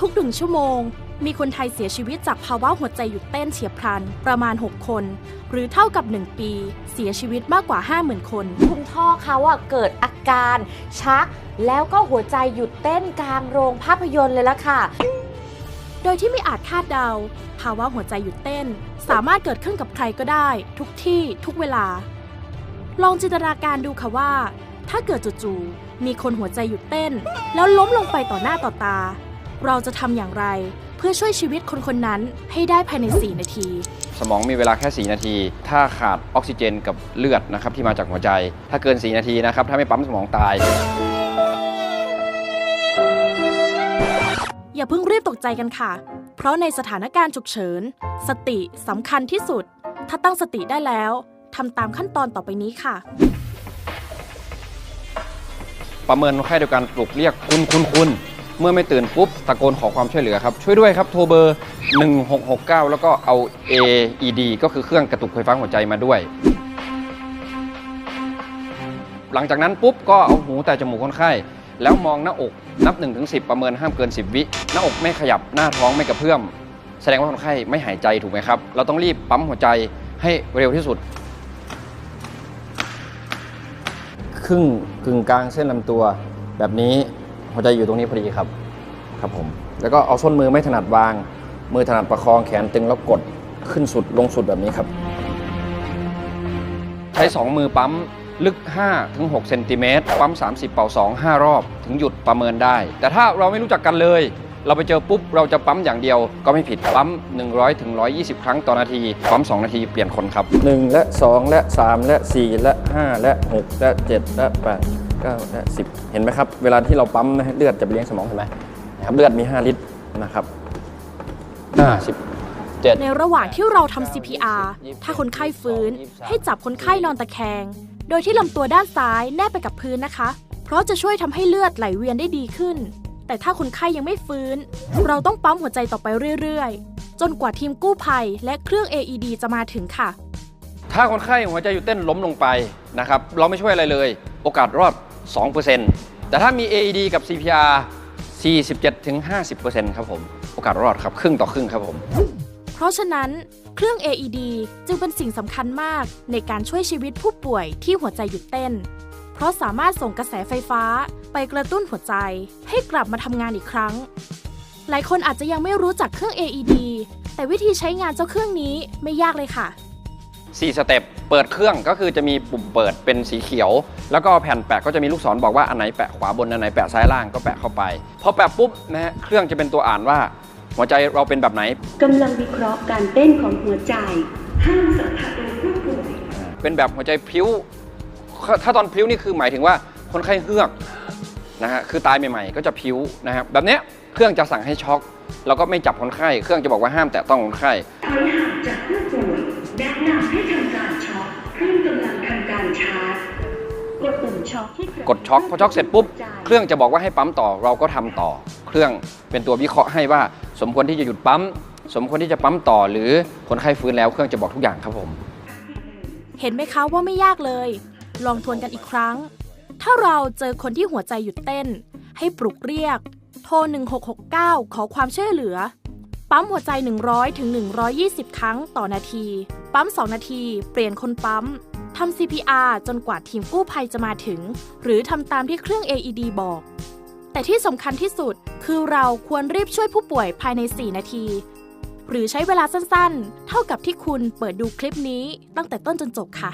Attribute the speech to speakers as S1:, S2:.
S1: ทุกๆหนึ่งชั่วโมง มีคนไทยเสียชีวิตจากภาวะหัวใจหยุดเต้นเฉียบพลันประมาณ 6 คน หรือเท่ากับ 1 ปี เสียชีวิตมากกว่า 50,000 คน
S2: คุณพ่อเขาอะเกิดอาการชัก แล้วก็หัวใจหยุดเต้นกลางโรงภาพยนตร์เลยละค่ะ
S1: โดยที่ไม่อาจคาดเดา ภาวะหัวใจหยุดเต้น สามารถเกิดขึ้นกับใครก็ได้ ทุกที่ทุกเวลา ลองจินตนาการดูค่ะว่า ถ้าเกิดจู่ๆมีคนหัวใจหยุดเต้น แล้วล้มลงไปต่อหน้าต่อตา เราจะทำอย่างไร เพื่อช่วยชีวิตคนคนนั้นให้ได้ภายใน 4 นาที
S3: สมองมีเวลาแค่ 4 นาที ถ้าขาดออกซิเจนกับเลือดนะครับที่มาจากหัวใจ ถ้าเกิน 4 นาทีนะครับถ้าไม่ปั๊มสมองตาย
S1: อย่าเพิ่งรีบตกใจกันค่ะ เพราะในสถานการณ์ฉุกเฉิน สติสำคัญที่สุด ถ้าตั้งสติได้แล้วทำตามขั้นตอนต่อไปนี้ค่ะ
S3: ประเมินคนไข้โดยการปลุกเรียกคุณคุณคุณ เมื่อไม่ตื่นปุ๊บตะโกนขอความช่วยเหลือครับ ช่วยด้วยครับโทรเบอร์ 1669 แล้วก็เอา AED ก็คือเครื่องกระตุกไฟฟ้าหัวใจมาด้วย หลังจากนั้นปุ๊บก็เอาหูแต่จมูกคนไข้แล้วมองหน้าอกนับ 1-10 ประเมินห้ามเกิน 10 วิ หน้าอกไม่ขยับหน้าท้องไม่กระเพื่อม แสดงว่าคนไข้ไม่หายใจถูกไหมครับ เราต้องรีบปั๊มหัวใจให้เร็วที่สุด ครึ่งกึ่งกลางเส้นลำตัวแบบนี้ หัวใจอยู่ตรงนี้พอดีครับครับผมแล้วก็เอาส้นมือไม่ถนัดวาง มือถนัดประคองแขนตึงแล้วกดขึ้นสุดลงสุดแบบนี้ครับ ใช้ 2 มือปั๊มลึก 5-6เซนติเมตรปั๊ม 30 เป่า 2 5 รอบ ถึงหยุดประเมินได้ แต่ถ้าเราไม่รู้จักกันเลย เราไปเจอปุ๊บ เราจะปั๊มอย่างเดียวก็ไม่ผิดปั๊ม 100ถึง120ครั้งต่อนาที ปั๊ม 2 นาทีเปลี่ยนคนครับ 1 และ 2 และ 3 และ 4 และ 5 และ 6 และ 7 และ 8 9และ10เห็นไหมครับ เวลาที่เราปั๊มนะฮะเลือดจะไปเลี้ยงสมองเห็นไหมนะครับเลือดมี 5 ลิตรนะครับ5 17
S1: ในระหว่างที่เราทำ CPR ถ้าคนไข้ฟื้น ให้จับคนไข้นอนตะแคง โดยที่ลำตัวด้านซ้ายแนบไปกับพื้นนะคะ เพราะจะช่วยทำให้เลือดไหลเวียนได้ดีขึ้น แต่ถ้าคนไข้ยังไม่ฟื้น เราต้องปั๊มหัวใจต่อไปเรื่อยๆ จนกว่าทีมกู้ภัยและเครื่อง AED จะมาถึงค่ะ
S3: ถ้าคนไข้หัวใจหยุดเต้นล้มลงไปนะครับ เราไม่ช่วยอะไรเลย โอกาสรอด 2%แต่ถ้ามี AED กับ CPR 47-50%ครับผม โอกาสรอดครับ ครึ่งต่อครึ่งครับผม
S1: เพราะฉะนั้นเครื่อง AED จึงเป็นสิ่งสำคัญมากในการช่วยชีวิตผู้ป่วยที่หัวใจหยุดเต้น เพราะสามารถส่งกระแสไฟฟ้าไปกระตุ้นหัวใจให้กลับมาทำงานอีกครั้ง หลายคนอาจจะยังไม่รู้จักเครื่อง AED แต่วิธีใช้งานเจ้าเครื่องนี้ไม่ยากเลยค่ะ
S3: 4 สเต็ป เปิดเครื่องก็คือจะมีปุ่มเปิดเป็นสีเขียว แล้วก็แผ่นแปะก็จะมีลูกศรบอกว่าอันไหนแปะขวาบนอันไหนแปะซ้ายล่างก็แปะเข้าไปพอแปะปุ๊บนะฮะเครื่องจะเป็นตัวอ่านว่า หัวใจเราเป็นแบบไหน
S4: กำลังวิเคราะห์การเต้นของหัวใจห้ามสัมผัสโดนผู้ป่วย
S3: เป็นแบบหัวใจพลิ้วถ้าตอนพลิ้วนี่คือหมายถึงว่าคนไข้เฮือกนะฮะคือตายใหม่ๆ ก็จะพลิ้วนะครับแบบเนี้ยเครื่องจะสั่งให้ช็อก แล้วก็ไม่จับคนไข้ เครื่องจะบอกว่าห้ามแตะต้องคนไข้
S4: ถอยห่างจากผู้ป่วย แนะนำให้ทำการช็อคเครื่องกำลังทำการชาร์จ กดปุ่มช็อคที่ระ
S3: กดช็อคพอช็อกเสร็จปุ๊บ
S4: หัวใจ
S3: เครื่องจะบอกว่าให้ปั๊มต่อเราก็ทำต่อ เครื่องเป็นตัววิเคราะห์ให้ว่า สมควรที่จะหยุดปั๊ม สมควรที่จะปั๊มต่อ หรือคนไข้ฟื้นแล้วเครื่องจะบอกทุกอย่างครับผม
S1: เห็นไหมคะว่าไม่ยากเลย ลองทวนกันอีกครั้ง ถ้าเราเจอคนที่หัวใจหยุดเต้น ให้ปลุกเรียก โทร1669 ขอความช่วยเหลือ ปั๊มหัวใจ 100ถึง120 ครั้งต่อนาที ปั๊ม 2 นาที เปลี่ยนคนปั๊มทำ CPR จนกว่าทีมกู้ภัยจะมาถึง หรือทำตามที่เครื่อง AED บอก แต่ที่สำคัญที่สุดคือเราควรรีบช่วยผู้ป่วยภายใน 4 นาที หรือใช้เวลาสั้นๆ เท่ากับที่คุณเปิดดูคลิปนี้ตั้งแต่ต้นจนจบค่ะ